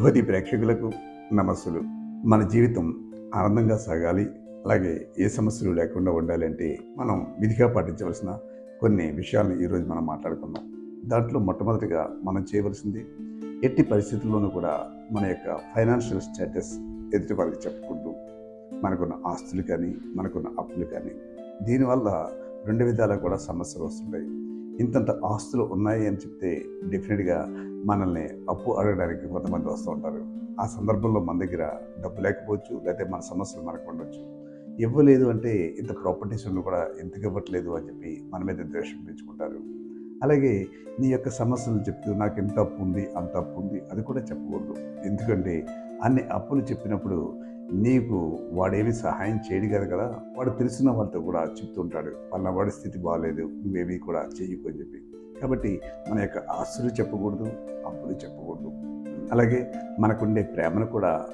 యువతి ప్రేక్షకులకు నమస్సులు. మన జీవితం ఆనందంగా సాగాలి అలాగే ఏ సమస్యలు లేకుండా ఉండాలంటే మనం విధిగా పాటించవలసిన కొన్ని విషయాలను ఈరోజు మనం మాట్లాడుకుందాం. దాంట్లో మొట్టమొదటిగా మనం చేయవలసింది ఎట్టి పరిస్థితుల్లోనూ కూడా మన యొక్క ఫైనాన్షియల్ స్టేటస్ ఎదుటి వారికి చెప్పుకుంటూ మనకున్న ఆస్తులు కానీ మనకున్న అప్పులు కానీ దీనివల్ల రెండు విధాలా కూడా సమస్యలు వస్తుంటాయి. ఇంతంత ఆస్తులు ఉన్నాయి అని చెప్తే డెఫినెట్గా మనల్ని అప్పు అడగడానికి కొంతమంది వస్తూ ఉంటారు. ఆ సందర్భంలో మన దగ్గర డబ్బు లేకపోవచ్చు లేకపోతే మన సమస్యలు మనకు ఉండొచ్చు. ఇవ్వలేదు అంటే ఇంత ప్రాపర్టీస్ ఉన్న కూడా ఎందుకు ఇవ్వట్లేదు అని చెప్పి మన మీద ద్వేషం పెంచుకుంటారు. అలాగే నీ యొక్క సమస్యలు చెప్తూ నాకు ఎంత అప్పు ఉంది అంత అప్పు ఉంది అది కూడా చెప్పకూడదు. ఎందుకంటే అన్ని అప్పులు చెప్పినప్పుడు నీకు వాడేమి సహాయం చేయడు కదా? కదా వాడు తెలిసిన వాళ్ళతో కూడా చెప్తుంటాడు వాళ్ళ వాడి స్థితి బాగాలేదు నువ్వేమీ కూడా చెయ్యకు అని చెప్పి. కాబట్టి మన యొక్క ఆస్తులు చెప్పకూడదు అప్పులు చెప్పకూడదు. అలాగే మనకుండే ప్రేమను కూడా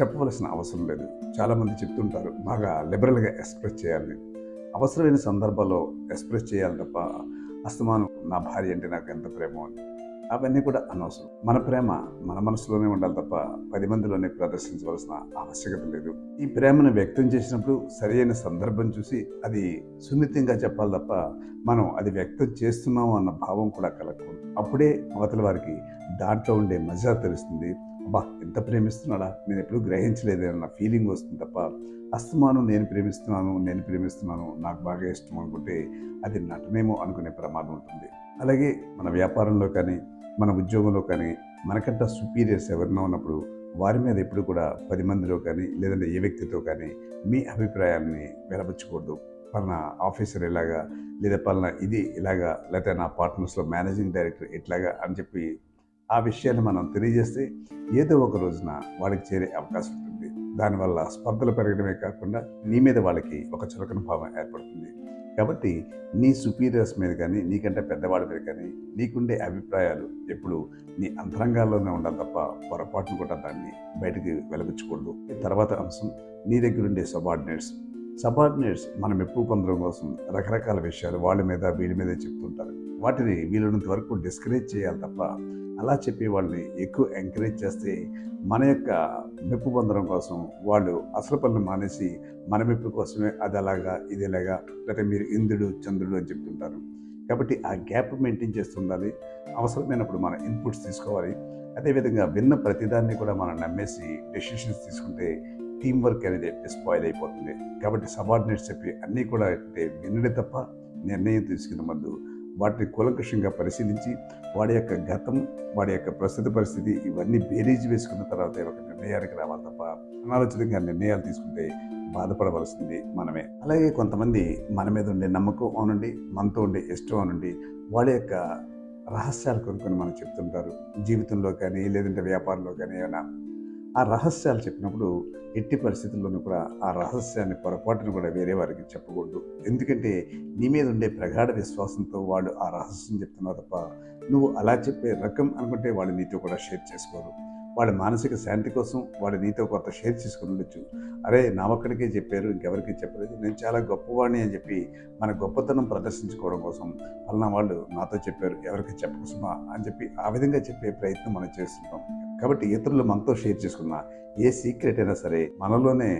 చెప్పవలసిన అవసరం లేదు. చాలామంది చెప్తుంటారు బాగా లిబరల్గా ఎక్స్ప్రెస్ చేయాలని అవసరమైన సందర్భాల్లో ఎక్స్ప్రెస్ చేయాలి తప్ప అస్తమానం నా భార్య అంటే నాకు ఎంత ప్రేమ అని. అవన్నీ కూడా అనవసరం. మన ప్రేమ మన మనసులోనే ఉండాలి తప్ప పది మందిలోనే ప్రదర్శించవలసిన ఆవశ్యకత లేదు. ఈ ప్రేమను వ్యక్తం చేసినప్పుడు సరైన సందర్భం చూసి అది సున్నితంగా చెప్పాలి తప్ప మనం అది వ్యక్తం చేస్తున్నాము అన్న భావం కూడా కలగకూడదు. అప్పుడే అవతల వారికి దాంట్లో ఉండే మజా తెలుస్తుంది. అబ్బా ఎంత ప్రేమిస్తున్నాడా? నేను ఎప్పుడు గ్రహించలేదు అన్న ఫీలింగ్ వస్తుంది తప్ప అస్తమానం నేను ప్రేమిస్తున్నాను నేను ప్రేమిస్తున్నాను నాకు బాగా ఇష్టం అనుకుంటే అది నటనేమో అనుకునే ప్రమాదం ఉంటుంది. అలాగే మన వ్యాపారంలో కానీ మన ఉద్యోగంలో కానీ మనకంట సుపీరియర్స్ ఎవరినో ఉన్నప్పుడు వారి మీద ఎప్పుడు కూడా పది మందిలో కానీ లేదంటే ఏ వ్యక్తితో కానీ మీ అభిప్రాయాన్ని వెలపరచకూడదు పలానా ఆఫీసర్ ఇలాగా లేదా పలానా ఇది ఇలాగా లేకపోతే నా పార్ట్నర్స్లో మేనేజింగ్ డైరెక్టర్ ఇట్లాగా అని చెప్పి ఆ విషయాన్ని మనం తెలియజేస్తే ఏదో ఒక రోజున వాడికి చేరే అవకాశం ఉంటుంది. దానివల్ల స్పర్ధలు పెరగడమే కాకుండా నీ మీద వాళ్ళకి ఒక చులకన భావం ఏర్పడుతుంది. కాబట్టి నీ సుపీరియర్స్ మీద కానీ నీకంటే పెద్దవాడి మీద కానీ నీకుండే అభిప్రాయాలు ఎప్పుడు నీ అంతరంగాల్లోనే ఉండాలి తప్ప పొరపాటును కూడా దాన్ని బయటికి వెలగించకూడదు తర్వాత అంశం నీ దగ్గర ఉండే సబార్డినేట్స్ సబార్డినేట్స్ మనం ఎప్పుడు పొందడం కోసం రకరకాల విషయాలు వాళ్ళ మీద వీళ్ళ మీద చెప్తుంటారు. వాటిని వీలైనంత వరకు డిస్కరేజ్ చేయాలి తప్ప అలా చెప్పే వాళ్ళని ఎక్కువ ఎంకరేజ్ చేస్తే మన యొక్క మెప్పు పొందడం కోసం వాళ్ళు అసలు పనులు మానేసి మన మెప్పు కోసమే అది అలాగా ఇది ఇలాగా లేకపోతే మీరు ఇంద్రుడు చంద్రుడు అని చెప్తుంటారు. కాబట్టి ఆ గ్యాప్ మెయింటైన్ చేస్తుండాలి. అవసరమైనప్పుడు మన ఇన్పుట్స్ తీసుకోవాలి. అదేవిధంగా విన్న ప్రతిదాన్ని కూడా మనం నమ్మేసి డెసిషన్స్ తీసుకుంటే టీం వర్క్ అనేది స్పాయిల్ అయిపోతుంది. కాబట్టి సబార్డినేట్స్ చెప్పి అన్నీ కూడా అంటే వినడే తప్ప నిర్ణయం తీసుకున్న ముందు వాటిని కూలంకషంగా పరిశీలించి వాడి యొక్క గతం వాడి యొక్క ప్రస్తుత పరిస్థితి ఇవన్నీ బేరీజ్ వేసుకున్న తర్వాత ఒక నిర్ణయానికి రావాలి తప్ప అనాలోచితంగా నిర్ణయాలు తీసుకుంటే బాధపడవలసింది మనమే. అలాగే కొంతమంది మన మీద ఉండే నమ్మకం అవునండి మనతో ఉండే ఇష్టం అనండి వాళ్ళ యొక్క రహస్యాలు కొనుక్కొని మనం చెప్తుంటారు. జీవితంలో కానీ లేదంటే వ్యాపారంలో కానీ ఏమైనా ఆ రహస్యాలు చెప్పినప్పుడు ఎట్టి పరిస్థితుల్లోనూ కూడా ఆ రహస్యాన్ని పొరపాటును కూడా వేరే వారికి చెప్పకూడదు. ఎందుకంటే నీ మీద ఉండే ప్రగాఢ విశ్వాసంతో వాళ్ళు ఆ రహస్యం చెప్తున్నారు తప్ప నువ్వు అలా చెప్పే రకం అనుకుంటే వాళ్ళు నీతో కూడా షేర్ చేసుకోరు. వాళ్ళ మానసిక శాంతి కోసం వాళ్ళు నీతో కొంత షేర్ చేసుకుని ఉండొచ్చు. అరే నా ఒక్కడికే చెప్పారు ఇంకెవరికి చెప్పలేదు. నేను చాలా గొప్పవాడిని అని చెప్పి మన గొప్పతనం ప్రదర్శించుకోవడం కోసం పలానా వాళ్ళు నాతో చెప్పారు ఎవరికి చెప్పకోసమా అని చెప్పి ఆ విధంగా చెప్పే ప్రయత్నం మనం చేస్తుంటాం. కాబట్టి ఇతరులు మనతో షేర్ చేసుకున్న ఏ సీక్రెట్ అయినా సరే మనలోనే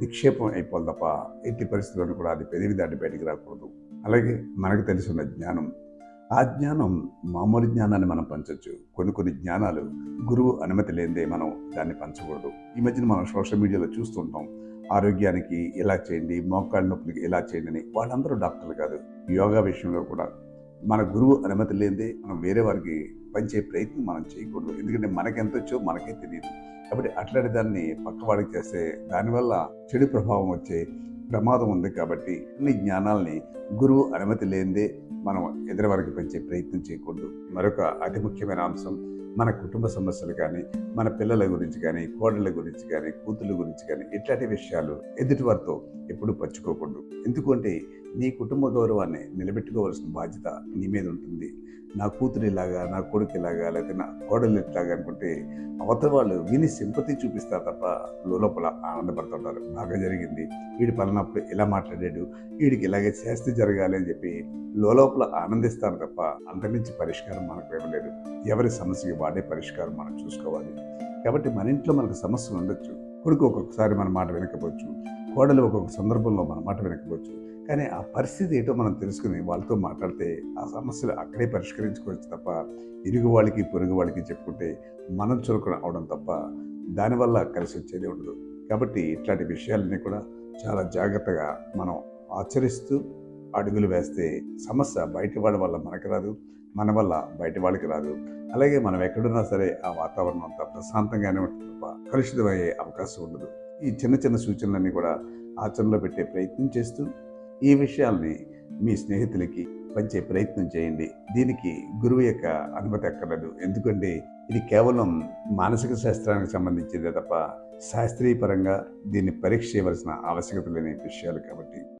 నిక్షేపం అయిపోవాలి తప్ప ఎట్టి పరిస్థితుల్లోనూ కూడా అది పెరిగి దాటి బయటికి రాకూడదు. అలాగే మనకు తెలిసి ఉన్న జ్ఞానం. ఆ జ్ఞానం మామూలు జ్ఞానాన్ని మనం పంచవచ్చు కొన్ని కొన్ని జ్ఞానాలు గురువు అనుమతి లేనిదే మనం దాన్ని పంచకూడదు. ఈ మధ్యన మనం సోషల్ మీడియాలో చూస్తుంటాం ఆరోగ్యానికి ఇలా చేయండి మోకాళ్ళ నొప్పులకి ఇలా చేయండి అని వాళ్ళందరూ డాక్టర్లు కాదు. యోగా విషయంలో కూడా మన గురువు అనుమతి లేనిదే మనం వేరే వారికి పంచే ప్రయత్నం మనం చేయకూడదు. ఎందుకంటే మనకెంత వచ్చో మనకే తెలియదు కాబట్టి అట్లాంటి దాన్ని పక్కవాడికి చేస్తే దానివల్ల చెడు ప్రభావం వచ్చే ప్రమాదం ఉంది కాబట్టి అన్ని జ్ఞానాల్ని గురువు అనుమతి లేనిదే మనం ఎదురువారికి పెంచే ప్రయత్నం చేయకూడదు. మరొక అతి ముఖ్యమైన అంశం మన కుటుంబ సమస్యలు కానీ మన పిల్లల గురించి కానీ కోడళ్ళ గురించి కానీ కూతుళ్ళ గురించి కానీ ఇట్లాంటి విషయాలు ఎదుటి వారితో ఎప్పుడూ పచ్చుకోకూడదు ఎందుకంటే నీ కుటుంబ గౌరవాన్ని నిలబెట్టుకోవాల్సిన బాధ్యత నీ మీద ఉంటుంది. నా కూతురు ఇలాగా నా కొడుకు ఇలాగా లేకపోతే నా కోడలు ఇట్లాగా అనుకుంటే అవతల వాళ్ళు విని సింపతి చూపిస్తారు తప్ప లోపల ఆనందపడుతుంటారు. బాగా జరిగింది. వీడి పలనప్పుడు ఇలా మాట్లాడాడు వీడికి ఇలాగే చేస్తే జరగాలి అని చెప్పి లోపల ఆనందిస్తారు తప్ప అంతకుమించి పరిష్కారం మనకు ఇవ్వలేదు ఎవరి సమస్యకి వాడే పరిష్కారం మనం చూసుకోవాలి. కాబట్టి మన ఇంట్లో మనకు సమస్యలు ఉండొచ్చు. కొడుకు ఒక్కొక్కసారి మన మాట వినకపోవచ్చు. కోడలు ఒక్కొక్క సందర్భంలో మన మాట వినకపోవచ్చు. కానీ ఆ పరిస్థితి ఏంటో మనం తెలుసుకుని వాళ్ళతో మాట్లాడితే ఆ సమస్యలు అక్కడే పరిష్కరించుకోవచ్చు తప్ప ఇరుగు వాళ్ళకి పొరుగు వాళ్ళకి చెప్పుకుంటే మనం చురుకున అవడం తప్ప దానివల్ల కలిసి వచ్చేది ఉండదు. కాబట్టి ఇట్లాంటి విషయాలన్నీ కూడా చాలా జాగ్రత్తగా మనం ఆచరిస్తూ అడుగులు వేస్తే సమస్య బయట వాళ్ళ వల్ల మనకు రాదు మన వల్ల బయట వాళ్ళకి రాదు. అలాగే మనం ఎక్కడున్నా సరే ఆ వాతావరణం అంతా ప్రశాంతంగానే ఉంటుంది తప్ప కలుషితమయ్యే అవకాశం ఉండదు. ఈ చిన్న చిన్న సూచనలన్నీ కూడా ఆచరణలో పెట్టే ప్రయత్నం చేస్తూ ఈ విషయాల్ని మీ స్నేహితులకి పంచే ప్రయత్నం చేయండి. దీనికి గురువు యొక్క అనుమతి అక్కర్లేదు ఎందుకంటే ఇది కేవలం మానసిక శాస్త్రానికి సంబంధించిందే తప్ప శాస్త్రీయపరంగా దీన్ని పరీక్ష చేయవలసిన ఆవశ్యకత లేని విషయాలు కాబట్టి.